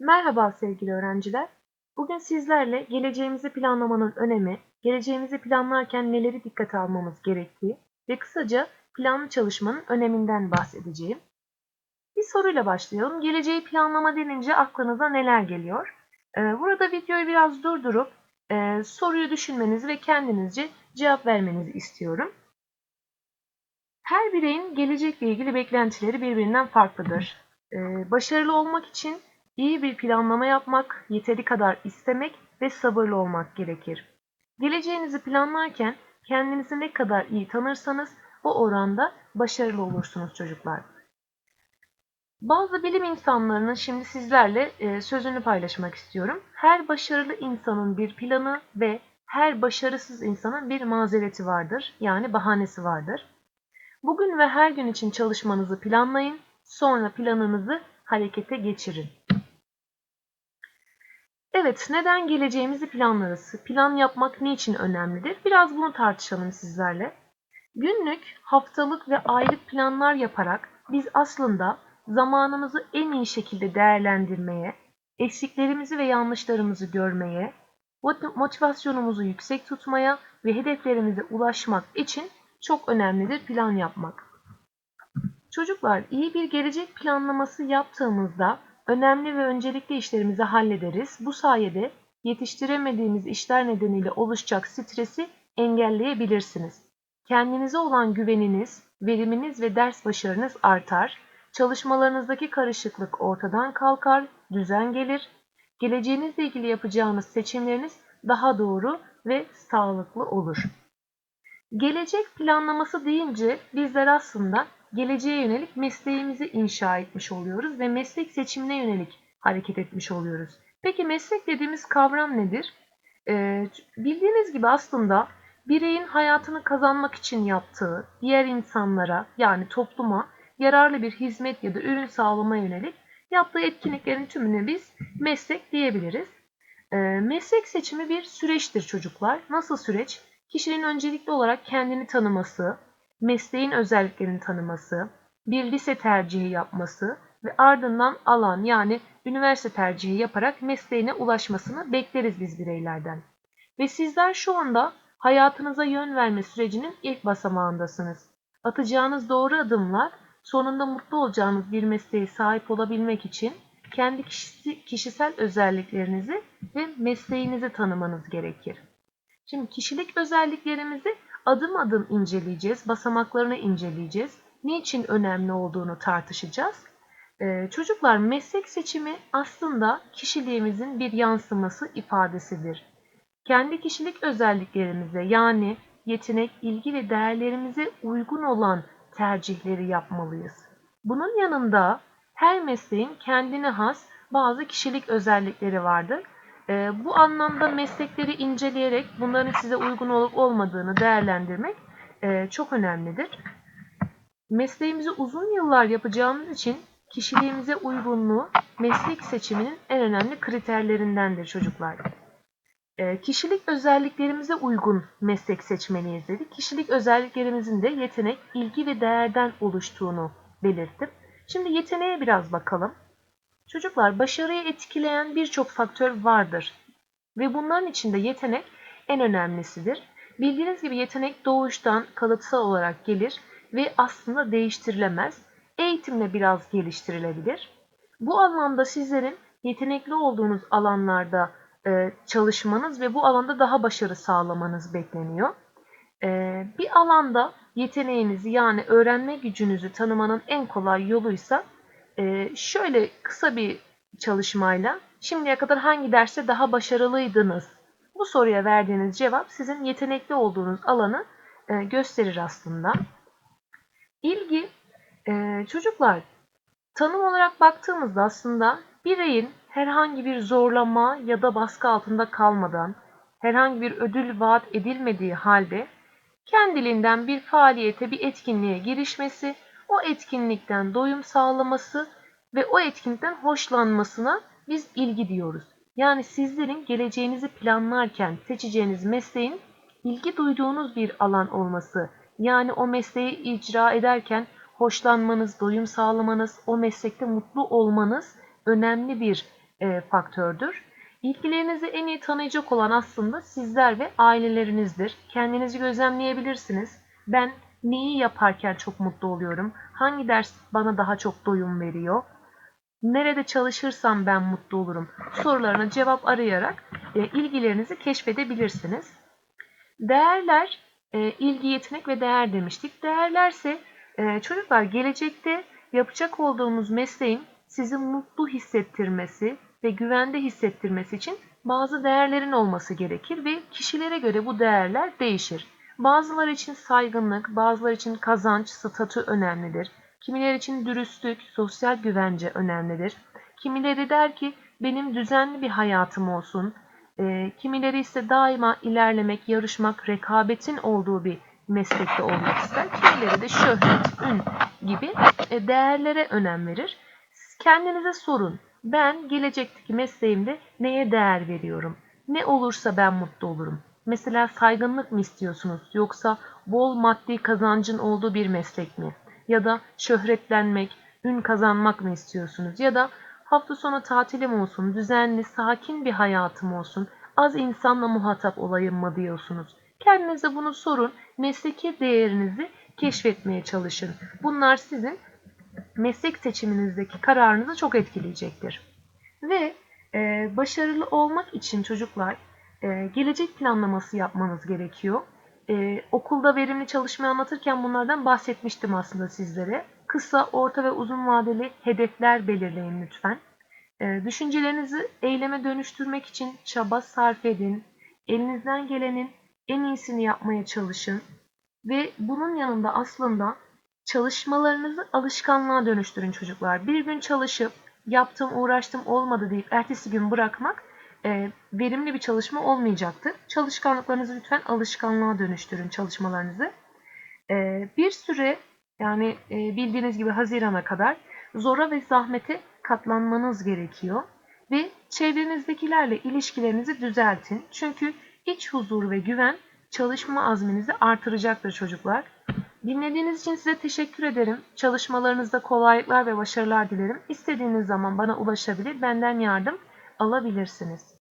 Merhaba sevgili öğrenciler. Bugün sizlerle geleceğimizi planlamanın önemi, geleceğimizi planlarken neleri dikkate almamız gerektiği ve kısaca planlı çalışmanın öneminden bahsedeceğim. Bir soruyla başlayalım. Geleceği planlama denince aklınıza neler geliyor? Ee, Burada videoyu biraz durdurup e, soruyu düşünmenizi ve kendinizce cevap vermenizi istiyorum. Her bireyin gelecekle ilgili beklentileri birbirinden farklıdır. Ee, Başarılı olmak için iyi bir planlama yapmak, yeteri kadar istemek ve sabırlı olmak gerekir. Geleceğinizi planlarken kendinizi ne kadar iyi tanırsanız o oranda başarılı olursunuz çocuklar. Bazı bilim insanlarının şimdi sizlerle e, sözünü paylaşmak istiyorum. Her başarılı insanın bir planı ve her başarısız insanın bir mazereti vardır. Yani bahanesi vardır. Bugün ve her gün için çalışmanızı planlayın. Sonra planınızı harekete geçirin. Evet, neden geleceğimizi planlarız? Plan yapmak niçin önemlidir? Biraz bunu tartışalım sizlerle. Günlük, haftalık ve aylık planlar yaparak biz aslında zamanımızı en iyi şekilde değerlendirmeye, eksiklerimizi ve yanlışlarımızı görmeye, motivasyonumuzu yüksek tutmaya ve hedeflerimize ulaşmak için çok önemlidir plan yapmak. Çocuklar iyi bir gelecek planlaması yaptığımızda önemli ve öncelikli işlerimizi hallederiz. Bu sayede yetiştiremediğimiz işler nedeniyle oluşacak stresi engelleyebilirsiniz. Kendinize olan güveniniz, veriminiz ve ders başarınız artar. Çalışmalarınızdaki karışıklık ortadan kalkar, düzen gelir. Geleceğinizle ilgili yapacağınız seçimleriniz daha doğru ve sağlıklı olur. Gelecek planlaması deyince bizler aslında geleceğe yönelik mesleğimizi inşa etmiş oluyoruz ve meslek seçimine yönelik hareket etmiş oluyoruz. Peki meslek dediğimiz kavram nedir? Ee, bildiğiniz gibi aslında bireyin hayatını kazanmak için yaptığı diğer insanlara yani topluma yararlı bir hizmet ya da ürün sağlamaya yönelik yaptığı etkinliklerin tümüne biz meslek diyebiliriz. Ee, meslek seçimi bir süreçtir çocuklar. Nasıl süreç? Kişinin öncelikli olarak kendini tanıması, mesleğin özelliklerini tanıması, bir lise tercihi yapması ve ardından alan yani üniversite tercihi yaparak mesleğine ulaşmasını bekleriz biz bireylerden. Ve sizler şu anda hayatınıza yön verme sürecinin ilk basamağındasınız. Atacağınız doğru adımlar sonunda mutlu olacağınız bir mesleğe sahip olabilmek için kendi kişisel özelliklerinizi ve mesleğinizi tanımanız gerekir. Şimdi kişilik özelliklerimizi adım adım inceleyeceğiz, basamaklarını inceleyeceğiz. Niçin önemli olduğunu tartışacağız. Ee, çocuklar meslek seçimi aslında kişiliğimizin bir yansıması ifadesidir. Kendi kişilik özelliklerimize yani yetenek, ilgi ve değerlerimize uygun olan tercihleri yapmalıyız. Bunun yanında her mesleğin kendine has bazı kişilik özellikleri vardır bu anlamda meslekleri inceleyerek bunların size uygun olup olmadığını değerlendirmek e, çok önemlidir. Mesleğimizi uzun yıllar yapacağımız için kişiliğimize uygunluğu meslek seçiminin en önemli kriterlerindendir çocuklar. E, kişilik özelliklerimize uygun meslek seçmeliyiz dedik. Kişilik özelliklerimizin de yetenek, ilgi ve değerden oluştuğunu belirttim. Şimdi yeteneğe biraz bakalım. Çocuklar başarıyı etkileyen birçok faktör vardır ve bunların içinde yetenek en önemlisidir. Bildiğiniz gibi yetenek doğuştan kalıtsal olarak gelir ve aslında değiştirilemez. Eğitimle biraz geliştirilebilir. Bu anlamda sizlerin yetenekli olduğunuz alanlarda e, çalışmanız ve bu alanda daha başarı sağlamanız bekleniyor. E, bir alanda yeteneğinizi yani öğrenme gücünüzü tanımanın en kolay yoluysa ee, şöyle kısa bir çalışmayla şimdiye kadar hangi derste daha başarılıydınız? Bu soruya verdiğiniz cevap sizin yetenekli olduğunuz alanı e, gösterir aslında. İlgi, e, çocuklar tanım olarak baktığımızda aslında bireyin herhangi bir zorlama ya da baskı altında kalmadan, herhangi bir ödül vaat edilmediği halde kendiliğinden bir faaliyete, bir etkinliğe girişmesi o etkinlikten doyum sağlaması ve o etkinlikten hoşlanmasına biz ilgi diyoruz. Yani sizlerin geleceğinizi planlarken seçeceğiniz mesleğin ilgi duyduğunuz bir alan olması, yani o mesleği icra ederken hoşlanmanız, doyum sağlamanız, o meslekte mutlu olmanız önemli bir e, faktördür. İlgilerinizi en iyi tanıyacak olan aslında sizler ve ailelerinizdir. Kendinizi gözlemleyebilirsiniz. Ben neyi yaparken çok mutlu oluyorum? Hangi ders bana daha çok doyum veriyor? Nerede çalışırsam ben mutlu olurum? Sorularına cevap arayarak e, ilgilerinizi keşfedebilirsiniz. Değerler, e, ilgi, yetenek ve değer demiştik. Değerlerse e, çocuklar gelecekte yapacak olduğumuz mesleğin sizi mutlu hissettirmesi ve güvende hissettirmesi için bazı değerlerin olması gerekir ve kişilere göre bu değerler değişir. Bazıları için saygınlık, bazıları için kazanç, statü önemlidir. Kimileri için dürüstlük, sosyal güvence önemlidir. Kimileri der ki benim düzenli bir hayatım olsun. E, kimileri ise daima ilerlemek, yarışmak, rekabetin olduğu bir meslekte olmak ister. Kimileri de şöhret, ün gibi e, değerlere önem verir. Siz kendinize sorun. Ben gelecekteki mesleğimde neye değer veriyorum? Ne olursa ben mutlu olurum. Mesela saygınlık mı istiyorsunuz yoksa bol maddi kazancın olduğu bir meslek mi? Ya da şöhretlenmek, ün kazanmak mı istiyorsunuz? Ya da hafta sonu tatilim olsun, düzenli, sakin bir hayatım olsun, az insanla muhatap olayım mı diyorsunuz? Kendinize bunu sorun, mesleki değerinizi keşfetmeye çalışın. Bunlar sizin meslek seçiminizdeki kararınızı çok etkileyecektir. Ve e, başarılı olmak için çocuklar e, gelecek planlaması yapmanız gerekiyor. E, okulda verimli çalışmayı anlatırken bunlardan bahsetmiştim aslında sizlere. Kısa, orta ve uzun vadeli hedefler belirleyin lütfen. E, düşüncelerinizi eyleme dönüştürmek için çaba sarf edin. Elinizden gelenin en iyisini yapmaya çalışın. Ve bunun yanında aslında çalışmalarınızı alışkanlığa dönüştürün çocuklar. Bir gün çalışıp yaptım, uğraştım, olmadı deyip ertesi gün bırakmak e, verimli bir çalışma olmayacaktır. Çalışkanlıklarınızı lütfen alışkanlığa dönüştürün çalışmalarınızı. E, bir süre yani e, bildiğiniz gibi Haziran'a kadar zora ve zahmete katlanmanız gerekiyor. Ve çevrenizdekilerle ilişkilerinizi düzeltin. Çünkü iç huzur ve güven çalışma azminizi artıracaktır çocuklar. Dinlediğiniz için size teşekkür ederim. Çalışmalarınızda kolaylıklar ve başarılar dilerim. İstediğiniz zaman bana ulaşabilir, benden yardım alabilirsiniz.